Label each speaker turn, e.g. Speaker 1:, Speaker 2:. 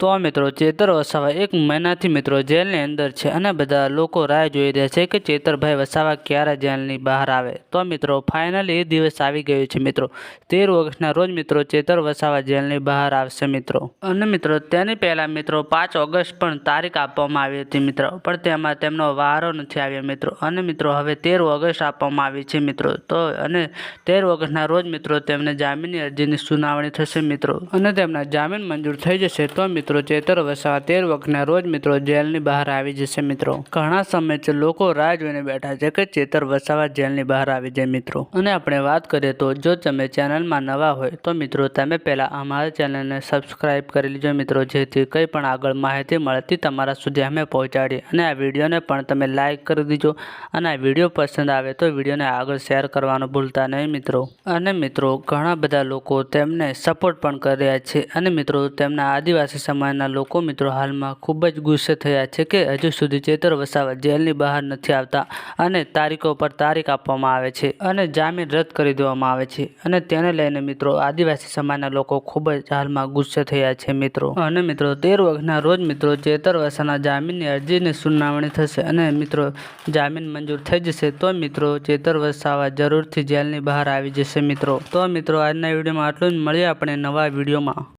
Speaker 1: તો મિત્રો ચેતર વસાવા એક મહિનાથી મિત્રો જેલની અંદર છે અને બધા લોકો રાહ જોઈ રહ્યા છે કે ચેતરભાઈ વસાવા ક્યારે જેલની બહાર આવે. તો મિત્રો ફાઇનલી એ દિવસ આવી ગયો છે મિત્રો. તેર ઓગસ્ટના રોજ મિત્રો ચેતર વસાવા જેલની બહાર આવશે મિત્રો. અને મિત્રો તેની પહેલાં મિત્રો પાંચ ઓગસ્ટ પણ તારીખ આપવામાં આવી હતી મિત્રો. પણ તેમાં તેમનો વારો નથી આવ્યો મિત્રો. અને મિત્રો હવે તેર ઓગસ્ટ આપવામાં આવી છે મિત્રો. તો અને તેર ઓગસ્ટના રોજ મિત્રો તેમને જામીનની અરજીની સુનાવણી થશે મિત્રો. અને તેમના જામીન મંજૂર થઈ જશે તો મિત્રો ચેતર વસાવા તેર વખતના રોજ મિત્રો જેલની બહાર આવી જશે મિત્રો. ઘણા સમયથી લોકો રાહ જોઈને બેઠા છે કે ચેતર વસાવા જેલની બહાર આવી જાય મિત્રો. અને આપણે વાત કરીએ તો જો તમે ચેનલમાં નવા હોય તો મિત્રો તમે પહેલાં અમારા ચેનલને સબસ્ક્રાઇબ કરી લીજો મિત્રો, જેથી કંઈ પણ આગળ માહિતી મળતી તમારા સુધી અમે પહોંચાડીએ. અને આ વિડીયોને પણ તમે લાઇક કરી દીજો. અને આ વીડિયો પસંદ આવે તો વિડીયોને આગળ શેર કરવાનું ભૂલતા નહીં મિત્રો. અને મિત્રો, ઘણા બધા લોકો તેમને સપોર્ટ પણ કરી રહ્યા છે. અને મિત્રો, તેમના આદિવાસી સમાજના લોકો મિત્રો હાલમાં ખૂબ જ ગુસ્સે થયા છે કે હજુ સુધી ચેતર વસાવા જેલની બહાર નથી આવતા અને તારીખો પર તારીખ આપવામાં આવે છે અને જામીન રદ કરી દેવામાં આવે છે. અને તેને લઈને મિત્રો આદિવાસી સમાજના લોકો ખૂબ જ હાલમાં ગુસ્સે થયા છે મિત્રો. અને મિત્રો તેર વખતના રોજ મિત્રો ચેતર વસાના જામીનની અરજીની સુનાવણી થશે અને મિત્રો જામીન મંજૂર થઈ જશે તો મિત્રો ચેતર વસાવા જરૂરથી જેલની બહાર આવી જશે મિત્રો. તો મિત્રો આજના વિડીયોમાં આટલું જ. મળીએ આપણે નવા વિડીયોમાં.